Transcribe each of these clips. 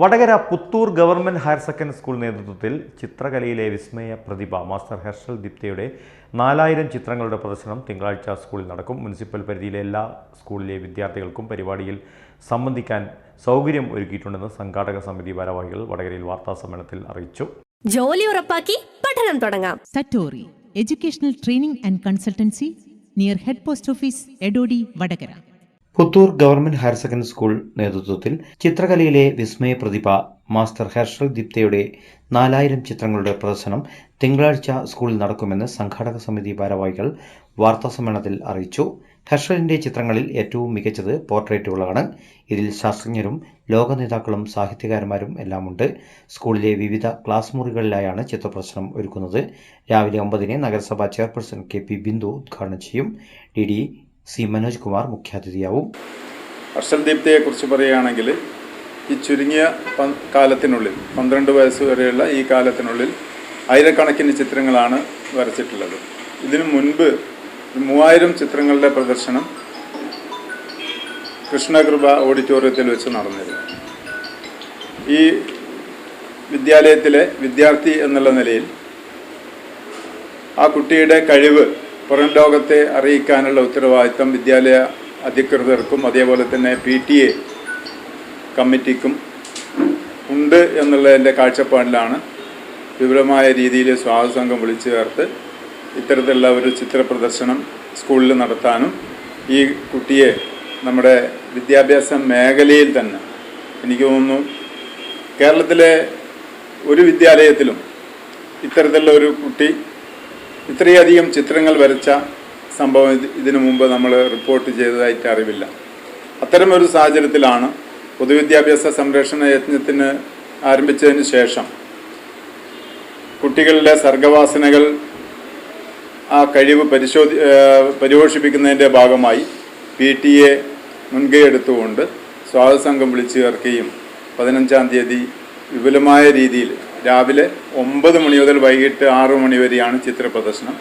Vadakara Puthur government higher secondary school നേതൃത്വത്തിൽ ചിത്രകലയിലെ വിസ്മയ പ്രതിഭ master Harshal ദിപ്തയുടെ നാലായിരം ചിത്രങ്ങളുടെ പ്രദർശനം തിങ്കളാഴ്ച സ്കൂളിൽ നടക്കും. മുനിസിപ്പൽ പരിധിയിലെ എല്ലാ സ്കൂളിലെ വിദ്യാർത്ഥികൾക്കും പരിപാടിയിൽ സംബന്ധിക്കാൻ സൗകര്യം ഒരുക്കിയിട്ടുണ്ടെന്ന് സംഘാടക സമിതി ഭാരവാഹികൾ വടകരയിൽ വാർത്താ സമ്മേളനത്തിൽ അറിയിച്ചു. ജോലി ഉറപ്പാക്കി പഠനം തുടങ്ങാം. Satori educational training and consultancy near head post office Edodi Vadagara. Puthur government higher secondary school നേതൃത്വത്തിൽ ചിത്രകലയിലെ വിസ്മയ പ്രതിഭ മാസ്റ്റർ ഹർഷൽ ദീപ്തയുടെ നാലായിരം ചിത്രങ്ങളുടെ പ്രദർശനം തിങ്കളാഴ്ച സ്കൂളിൽ നടക്കുമെന്ന് സംഘാടക സമിതി ഭാരവാഹികൾ വാർത്താസമ്മേളനത്തിൽ അറിയിച്ചു. ഹർഷലിന്റെ ചിത്രങ്ങളിൽ ഏറ്റവും മികച്ചത് പോർട്രേറ്റുകളാണ്. ഇതിൽ ശാസ്ത്രജ്ഞരും ലോക നേതാക്കളും സാഹിത്യകാരന്മാരും എല്ലാമുണ്ട്. സ്കൂളിലെ വിവിധ ക്ലാസ് മുറികളിലായാണ് ചിത്രപ്രദർശനം ഒരുക്കുന്നത്. രാവിലെ ഒമ്പതിന് നഗരസഭാ ചെയർപേഴ്സൺ കെ പി ബിന്ദു ഉദ്ഘാടനം ചെയ്യും. D D C Manoj Kumar മുഖ്യാതിഥിയാവും. Harshal ദീപ്തയെക്കുറിച്ച് പറയുകയാണെങ്കിൽ ഈ ചുരുങ്ങിയ കാലത്തിനുള്ളിൽ പന്ത്രണ്ട് വയസ്സ് വരെയുള്ള ഈ കാലത്തിനുള്ളിൽ ആയിരക്കണക്കിന് ചിത്രങ്ങളാണ് വരച്ചിട്ടുള്ളത്. ഇതിനു മുൻപ് മൂവായിരം ചിത്രങ്ങളുടെ പ്രദർശനം കൃഷ്ണകൃപ ഓഡിറ്റോറിയത്തിൽ വെച്ച് നടന്നിരുന്നു. ഈ വിദ്യാലയത്തിലെ വിദ്യാർത്ഥി എന്നുള്ള നിലയിൽ ആ കുട്ടിയുടെ കഴിവ് പുറം ലോകത്തെ അറിയിക്കാനുള്ള ഉത്തരവാദിത്തം വിദ്യാലയ അധികൃതർക്കും അതേപോലെ തന്നെ പി ടി എ കമ്മിറ്റിക്കും ഉണ്ട് എന്നുള്ളതിന്റെ കാഴ്ചപ്പാടിലാണ് വിപുലമായ രീതിയിൽ സ്വാഗത സംഘം വിളിച്ചു ചേർത്ത് ഇത്തരത്തിലുള്ള ഒരു ചിത്ര പ്രദർശനം സ്കൂളിൽ നടത്താനും ഈ കുട്ടിയെ നമ്മുടെ വിദ്യാഭ്യാസ മേഖലയിൽ തന്നെ എനിക്ക് തോന്നുന്നു കേരളത്തിലെ ഒരു വിദ്യാലയത്തിലും ഇത്തരത്തിലുള്ള ഒരു കുട്ടി ഇത്രയധികം ചിത്രങ്ങൾ വരച്ച സംഭവം ഇത് ഇതിനു മുമ്പ് നമ്മൾ റിപ്പോർട്ട് ചെയ്തതായിട്ട് അറിവില്ല. അത്തരമൊരു സാഹചര്യത്തിലാണ് പൊതുവിദ്യാഭ്യാസ സംരക്ഷണ യജ്ഞത്തിന് ആരംഭിച്ചതിന് ശേഷം കുട്ടികളുടെ സർഗവാസനകൾ ആ കഴിവ് പരിശോധി പരിപോഷിപ്പിക്കുന്നതിന്റെ ഭാഗമായി പി ടി എ മുൻകൈ എടുത്തുകൊണ്ട് സ്വാഗതസംഘം വിളിച്ചു ചേർക്കുകയും പതിനഞ്ചാം തീയതി വിപുലമായ രീതിയിൽ രാവിലെ ഒമ്പത് മണി മുതൽ വൈകിട്ട് ആറു മണി വരെയാണ് ചിത്ര പ്രദർശനം.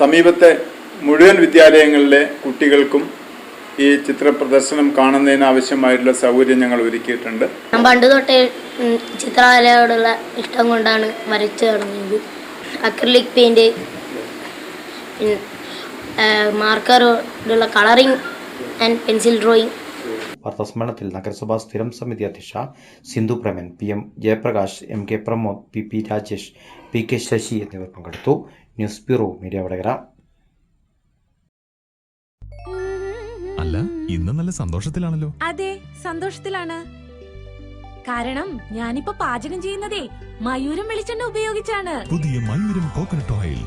സമീപത്തെ മുഴുവൻ വിദ്യാലയങ്ങളിലെ കുട്ടികൾക്കും ഈ ചിത്ര പ്രദർശനം കാണുന്നതിന് ആവശ്യമായിട്ടുള്ള സൗകര്യം ഞങ്ങൾ ഒരുക്കിയിട്ടുണ്ട്. ഞാൻ പണ്ട് തൊട്ടേ ചിത്രകലയോടുള്ള ഇഷ്ടം കൊണ്ടാണ് വരച്ചു തുടങ്ങിയത്. അക്രിലിക് പെയിന്റ് മാർക്കറോടുള്ള കളറിങ് ആൻഡ് പെൻസിൽ ഡ്രോയിങ് വാർത്താസമ്മേളനത്തിൽ നഗരസഭാ സ്ഥിരം സമിതി അധ്യക്ഷ Sindhu Preman P M Jayaprakash M K Pramod P P Rajesh P K Sasi എന്നിവർ പങ്കെടുത്തു. ന്യൂസ് ബ്യൂറോ മീഡിയ വടകര അല്ല ഇന്ന് നല്ല സന്തോഷത്തിലാണല്ലോ. അതെ സന്തോഷത്തിലാണ്. കാരണം ഞാനിപ്പോ പാചകം ചെയ്യുന്നതേ മയൂരം വെളിച്ചെണ്ണ ഉപയോഗിച്ചാണ്. പുതിയ മയൂരം കോക്കനട്ട് ഓയിൽ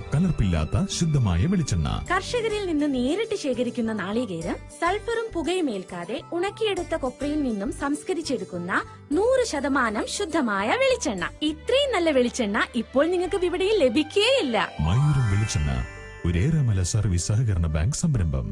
കലർപ്പില്ലാത്ത ശുദ്ധമായ വെളിച്ചെണ്ണ. കർഷകരിൽ നിന്ന് നേരിട്ട് ശേഖരിക്കുന്ന നാളികേരം സൾഫറും പുകയും ഏൽക്കാതെ ഉണക്കിയെടുത്ത കൊപ്രയിൽ നിന്നും സംസ്കരിച്ചെടുക്കുന്ന നൂറ് ശതമാനം ശുദ്ധമായ വെളിച്ചെണ്ണ. ഇത്രയും നല്ല വെളിച്ചെണ്ണ ഇപ്പോൾ നിങ്ങൾക്ക് വിപണിയിൽ ലഭിക്കുകയില്ല മയൂരം വെളിച്ചെണ്ണ ഒരേറെമല സർവീസ് സഹകരണ ബാങ്ക് സംരംഭം.